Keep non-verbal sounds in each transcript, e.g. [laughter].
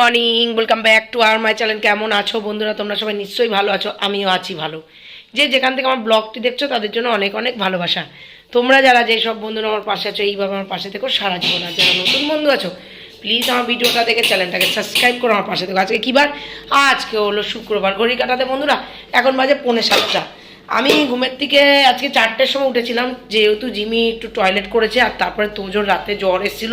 Morning welcome back to our my channel কেমন আছো বন্ধুরা? তোমরা সবাই নিশ্চয়ই ভালো আছো, আমিও আছি ভালো। যে যেখান থেকে আমার ব্লগটি দেখছ, তাদের জন্য অনেক অনেক ভালোবাসা। তোমরা যারা যেই সব বন্ধুরা আমার পাশে আছো, এইভাবে আমার পাশে থেকো, সারা জীবন। আর যারা নতুন বন্ধু আছো প্লিজ আমার ভিডিওটা দেখে চ্যানেলটাকে সাবস্ক্রাইব করো, আমার পাশে থেকো। আজকে কী বার? আজকে হলো শুক্রবার। ঘড়ি কাটাতে বন্ধুরা, এখন বাজে পৌনে সাতটা। আমি ঘুমের থেকে আজকে চারটের সময় উঠেছিলাম, যেহেতু জিমি একটু টয়লেট করেছে, আর তারপরে তোজোর রাতে জ্বর এসেছিল।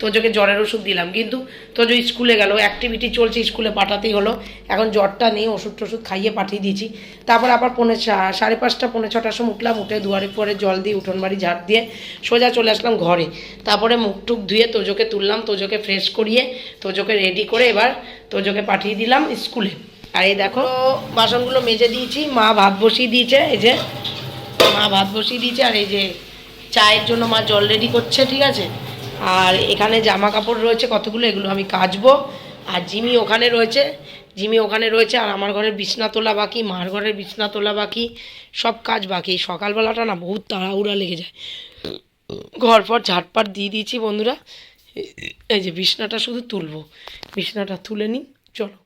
তোজোকে জ্বরের ওষুধ দিলাম। কিন্তু তোজো স্কুলে গেল অ্যাক্টিভিটি চলছে, স্কুলে পাঠাতেই হলো। এখন জ্বরটা নেই, ওষুধ টষুধ খাইয়ে পাঠিয়ে দিয়েছি। তারপর আবার পৌনে সাড়ে পাঁচটা, পৌনে ছটার সময় উঠলাম, উঠে দুয়ারে পরে জল দিয়ে উঠোন বাড়ি ঝাড় দিয়ে সোজা চলে আসলাম ঘরে। তারপরে মুখ টুক ধুয়ে তোজোকে তুললাম, তোজোকে ফ্রেশ করিয়ে তোজোকে রেডি করে এবার তোজোকে পাঠিয়ে দিলাম স্কুলে। আর এই দেখো, বাসনগুলো মেজে দিয়েছি, মা ভাত বসিয়ে দিয়েছে, এই যে মা ভাত বসিয়ে দিয়েছে, আর এই যে চায়ের জন্য মা জল রেডি করছে, ঠিক আছে? আর এখানে জামা কাপড় রয়েছে কতগুলো? এগুলো আমি কাচবো। আর জিমি ওখানে রয়েছে। জিমি ওখানে রয়েছে আর আমার ঘরের বিছনা তোলা বাকি, মার ঘরের বিছনা তোলা বাকি, সব কাজ বাকি। সকালবেলাটা না বহুত তাড়াহুড়া লেগে যায়। ঘর পর ঝাটপাট দিয়ে দিয়েছি বন্ধুরা। এই যে বিছনাটা শুধু তুলবো। বিছনাটা তুলে নিই। চলো।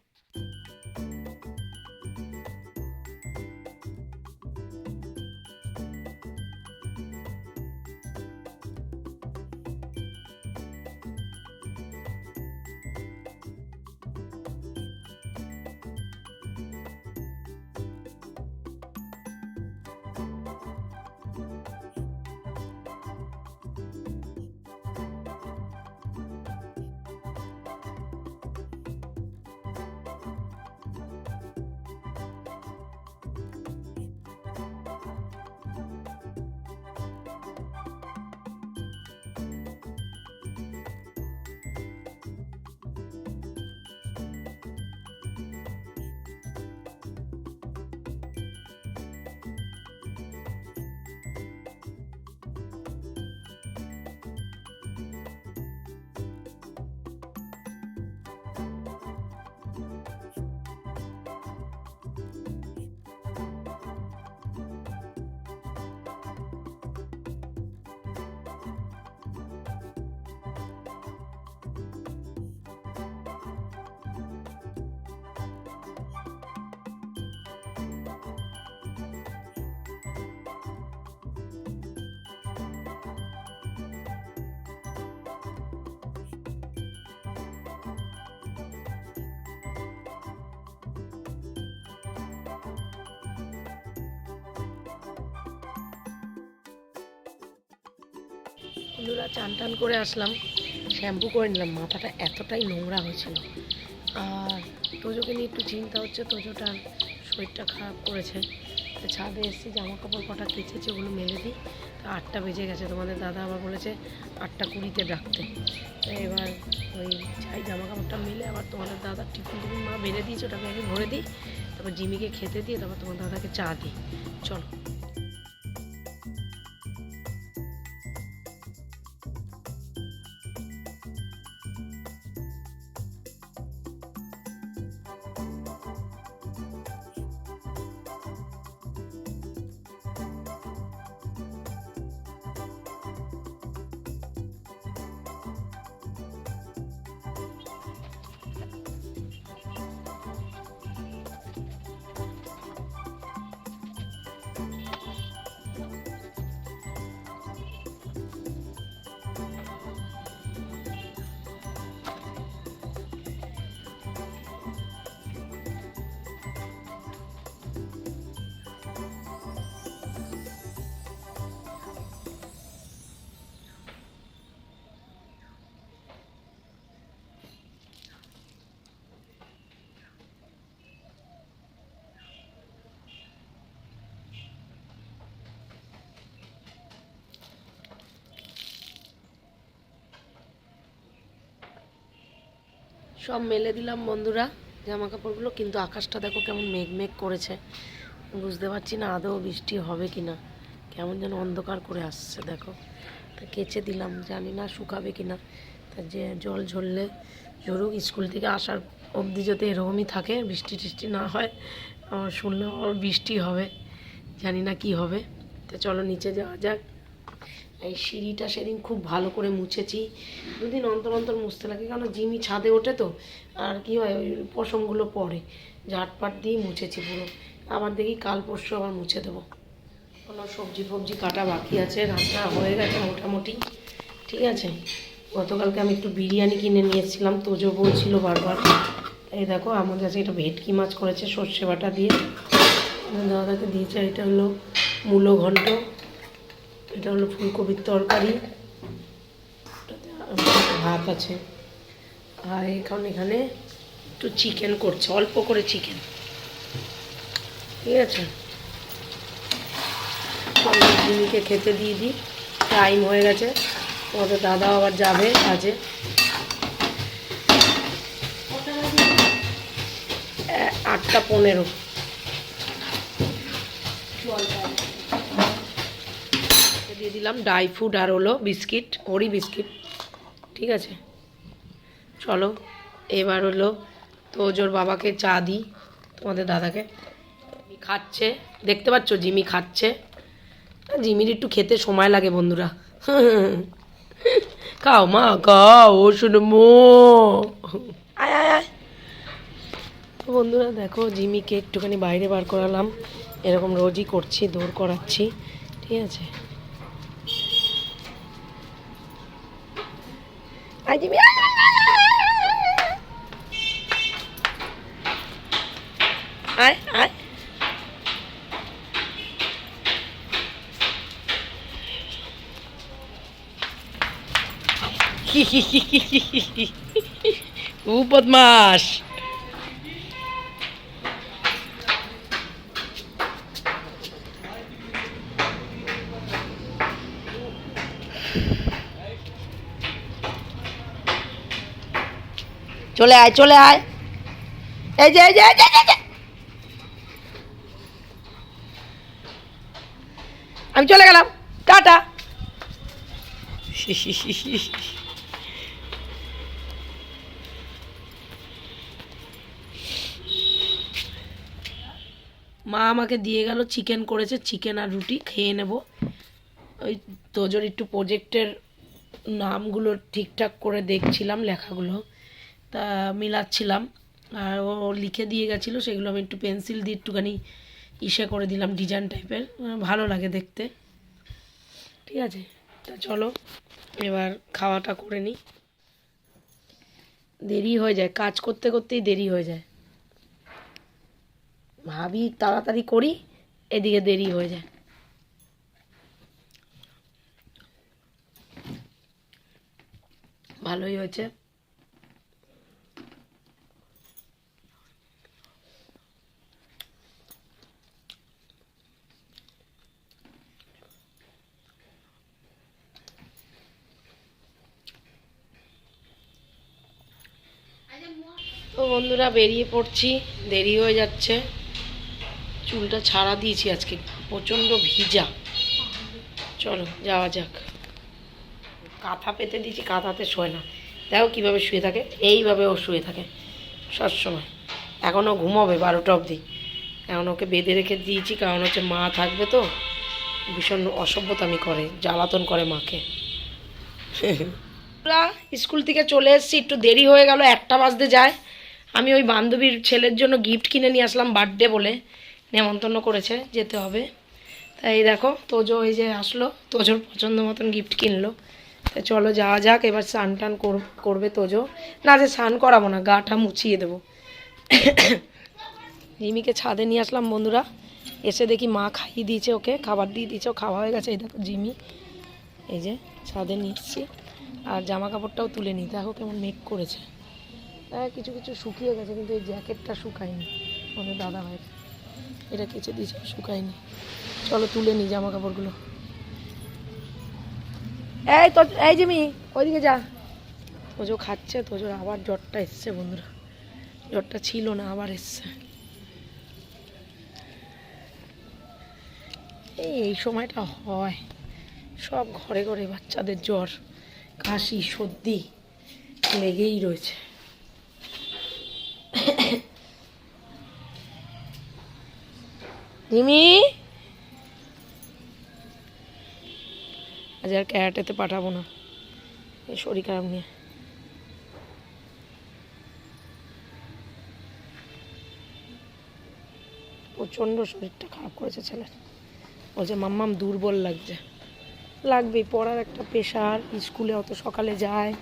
বন্ধুরা, চান টান করে আসলাম। শ্যাম্পু করে নিলাম, মাথাটা এতটাই নোংরা হয়েছিল। আর তোজোকে নিয়ে একটু চিন্তা হচ্ছে তোজোটার শরীরটা খারাপ করেছে। ছাদে এসেছি জামা কাপড় কটা কেচেছে, ওগুলো মেলে দিই। তো আটটা বেজে গেছে, তোমাদের দাদা আবার বলেছে আটটা কুড়িতে ডাকতে। এবার ওই ছাই জামা কাপড়টা মেলে আবার তোমাদের দাদা টিফিন টিফিন মা বেড়ে দিয়েছে, ওটাকে আগে ভরে দিই। তারপর জিমিকে খেতে দিয়ে তারপর তোমার দাদাকে চা দিই। চলো। সব মেলে দিলাম বন্ধুরা জামা কাপড়গুলো কিন্তু আকাশটা দেখো কেমন মেঘ মেঘ করেছে। বুঝতে পারছি না আদৌ বৃষ্টি হবে কি না কেমন যেন অন্ধকার করে আসছে, দেখো। তা কেচে দিলাম, জানি না শুকাবে কি না তা যে জল ঝরলে ঝরুক, স্কুল থেকে আসার অবধি যাতে এরকমই থাকে, বৃষ্টি টিষ্টি না হয় আমার শুনলাম বৃষ্টি হবে, জানি না কি হবে। তো চলো নিচে যাওয়া যাক। এই সিঁড়িটা সেদিন খুব ভালো করে মুছেছি। দুদিন অন্তর অন্তর মুছতে লাগে কারণ জিমি ছাদে ওঠে তো, আর কি হয়, ওই পশমগুলো পড়ে। ঝাটপাট দিয়ে মুছেছি পুরো। আবার দেখি কাল পরশু আবার মুছে দেবো। কোনো সবজি ফবজি কাটা বাকি আছে, রান্না হয়ে গেছে মোটামুটি। ঠিক আছে? গতকালকে আমি একটু বিরিয়ানি কিনে নিয়ে এসেছিলাম, তোজো বলছিল বারবার। এই দেখো আমাদের কাছে এটা ভেটকি মাছ করেছে সর্ষে বাটা দিয়ে। দাদাকে দিয়েছে, এটা হলো মূলো ঘন্ট। এটা হলো ফুলকপির তরকারি। ভাত আছে। আর এখন এখানে একটু চিকেন করছে, অল্প করে চিকেন ঠিক আছে? জিমিকে খেতে দিয়ে দিই। টাইম হয়ে গেছে। তোমাদের দাদা আবার যাবে কাজে। আটটা পনেরো। দিয়ে দিলাম ড্রাই ফ্রুট আর হলো বিস্কিট ওরই বিস্কিট। ঠিক আছে? চলো, এবার হলো তো জোর বাবাকে চা দিই, তোমাদের দাদাকে। খাচ্ছে। দেখতে পাচ্ছ, জিমি খাচ্ছে। জিমির একটু খেতে সময় লাগে বন্ধুরা। [laughs] খাও মা, খাও শুনো মো। আয় আয় বন্ধুরা, দেখো, জিমিকে একটুখানি বাইরে বার করালাম। এরকম রোজই করছি, দৌড় করাচ্ছি। ঠিক আছে? আয় জিমি Ay ay. আয়, আয়। আয় চলে আয় চলে আয়। এই যে এই যে। আমি চলে গেলাম। টাটা। মা আমাকে দিয়ে গেল, চিকেন করেছে, চিকেন আর রুটি, খেয়ে নেব। ওই তোজোর একটু প্রজেক্টের নামগুলো ঠিকঠাক করে দেখছিলাম, লেখাগুলো। তা মিলাচ্ছিলাম। আর ও লিখে দিয়ে গেছিল, সেগুলো আমি একটু পেন্সিল দিয়ে একটুখানি ইসে করে দিলাম ডিজাইন টাইপের। ভালো লাগে দেখতে। ঠিক আছে, তা চলো, এবার খাওয়াটা করে নিই। দেরি হয়ে যায়, কাজ করতে করতেই দেরি হয়ে যায়। ভাবি তাড়াতাড়ি করি, এদিকে দেরি হয়ে যায়। ভালোই হয়েছে। তো বন্ধুরা বেরিয়ে পড়ছি। দেরি হয়ে যাচ্ছে। চুলটা ছাড়া দিয়েছি আজকে। প্রচণ্ড ভিজা। চলো যাওয়া যাক। কাঁথা পেতে দিয়েছি কাঁথাতে শোয় না। দেখো কীভাবে শুয়ে থাকে। এইভাবে ও শুয়ে থাকে সবসময়। এখনও ঘুমাবে বারোটা অবধি। এখন ওকে বেঁধে রেখে দিয়েছি কারণ হচ্ছে মা থাকবে তো। ভীষণ অসভ্যতামি করে জ্বালাতন করে মাকে। [laughs] স্কুল থেকে চলে এসেছি একটু দেরি হয়ে গেল একটা বাজতে যায়। আমি ওই বান্ধবীর ছেলের জন্য গিফট কিনে নিয়ে আসলাম বার্থডে বলে। নেমন্তন্ন করেছে, যেতে হবে। তাই দেখো, তোজো এই যে আসলো, তোজোর পছন্দ মতন গিফট কিনলো। তা চলো যাওয়া যাক, এবার স্নান টান কর- করবে তোজো। না, যে স্নান করাবো না গাটা মুছিয়ে দেবো। জিমিকে ছাদে নিয়ে আসলাম বন্ধুরা। এসে দেখি মা খাইয়ে দিয়েছে ওকে, খাবার দিয়ে দিয়েছে খাওয়া হয়ে গেছে। এই দেখো জিমি এই যে ছাদে এসছি। আর জামা কাপড়টাও তুলে নিই দেখো কেমন মেঘ করেছে। হ্যাঁ কিছু কিছু শুকিয়ে গেছে, কিন্তু এই জ্যাকেটটা শুকায়নি। আমাদের দাদা ভাইয়ের এটা কেচে দিয়েছে শুকায়নি। চলো তুলে নিই জামা কাপড়গুলো এই তো এই জিমি, ওইদিকে যা। তোজো খাচ্ছে তোজোর আবার জ্বরটা এসছে বন্ধুরা। জ্বরটা ছিল না, আবার এসছে। এই এই সময়টা হয়। সব ঘরে ঘরে বাচ্চাদের জ্বর, কাশি, সর্দি লেগেই রয়েছে। রিমি? আজ আর ক্যারাটেতে পাঠাবো না। এই শরীর খারাপ নিয়ে। প্রচণ্ড শরীরটা খারাপ করেছে ছেলের। বলছে, মাম্মাম, দুর্বল লাগছে। লাগবেই, পড়ার একটা প্রেশার, স্কুলে অত সকালে যায়,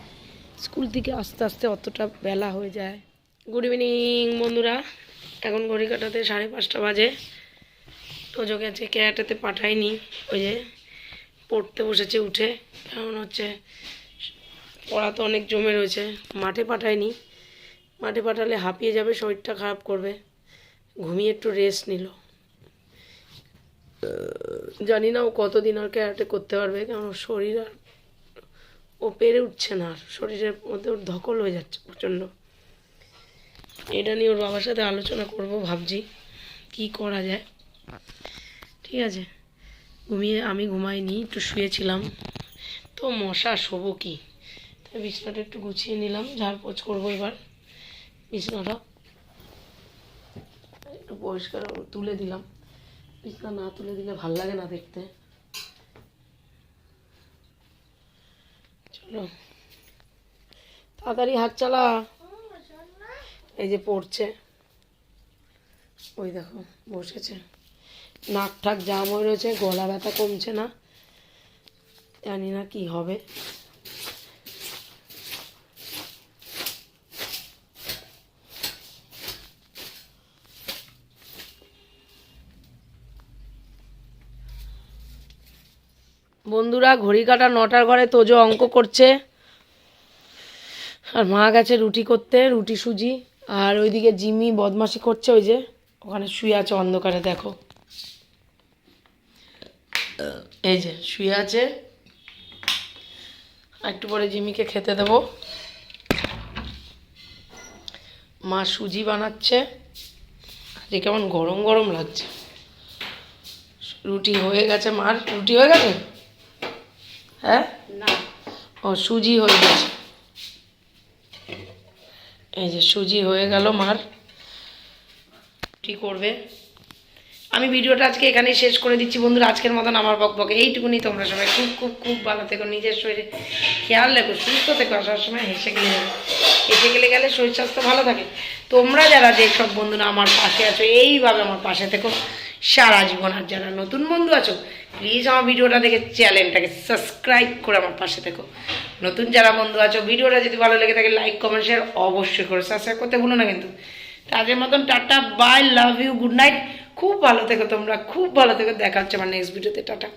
স্কুল থেকে আস্তে আস্তে অতটা বেলা হয়ে যায়। গুড ইভিনিং, বন্ধুরা। এখন ঘড়ি কাটাতে সাড়ে পাঁচটা বাজে। তোজো গেছে ক্যারাটেতে পাঠায়নি, ওই যে পড়তে বসেছে উঠে, কারণ হচ্ছে পড়া তো অনেক জমে রয়েছে, মাঠে পাঠায়নি। মাঠে পাঠালে হাঁপিয়ে যাবে, শরীরটা খারাপ করবে। ঘুমিয়ে একটু রেস্ট নিল। জানি না ও কতদিন আর ক্যারাটে করতে পারবে, কারণ শরীর আর ও পেরে উঠছে না, আর শরীরের মধ্যে ওর ধকল হয়ে যাচ্ছে প্রচণ্ড। এটা নিয়ে ওর বাবার সাথে আলোচনা করব, ভাবছি কি করা যায়। ঠিক আছে। ঘুমিয়ে আমি ঘুমাইনি, একটু শুয়েছিলাম। তো মশা, শোবো কি? তাই বিছনাটা একটু গুছিয়ে নিলাম ঝাড়পোছ করব এবার। বিছনাটা একটু পরিষ্কার তুলে দিলাম। বিছনা না তুলে দিলে ভালো লাগে না দেখতে। চলো। তাড়াতাড়ি হাত চালা। এই যে পড়ছে। ওই দেখো, বসেছে। নাক ঠাক জাম হয়ে রয়েছে গলা ব্যথা কমছে না। জানি না কি হবে। বন্ধুরা, ঘড়ি কাটা নটার ঘরে তোজো অঙ্ক করছে। আর মা গেছে রুটি করতে, রুটি সুজি। আর ওইদিকে জিমি বদমাশি করছে, ওই যে ওখানে শুয়ে আছে অন্ধকারে, দেখো। এই যে শুয়ে আছে। একটু পরে জিমিকে খেতে দেব। মা সুজি বানাচ্ছে। যে কেমন গরম গরম লাগছে। রুটি হয়ে গেছে। মার রুটি হয়ে গেছে? হ্যাঁ? না। ও সুজি হয়ে গেছে। এই যে সুজি হয়ে গেল মার। কি করবে? আমি ভিডিওটা আজকে এখানেই শেষ করে দিচ্ছি। বন্ধুরা, আজকের মতন আমার বক বক। এইটুকুনি তোমরা সবাই খুব খুব খুব ভালো থেকো, নিজের শরীরে খেয়াল রেখো, সুস্থ থেকো, আসার সময় হেসে গেলে হেসে গেলে গেলে শরীর স্বাস্থ্য ভালো থাকে। তোমরা যারা যে সব বন্ধুরা আমার পাশে আছো, এইভাবে আমার পাশে থেকো। সারা জীবন। আর যারা নতুন বন্ধু আছো প্লিজ আমার ভিডিওটা দেখে চ্যানেলটাকে সাবস্ক্রাইব করে আমার পাশে থেকো। নতুন যারা বন্ধু আছো, ভিডিওটা যদি ভালো লেগে থাকে লাইক কমেন্ট শেয়ার অবশ্যই করো সাবস্ক্রাইব করতে ভুলো না কিন্তু। তাদের মতন tata bye love you good night খুব ভালো থেকো তোমরা খুব ভালো থেকো দেখা হচ্ছে আমার নেক্সট ভিডিওতে টাটা।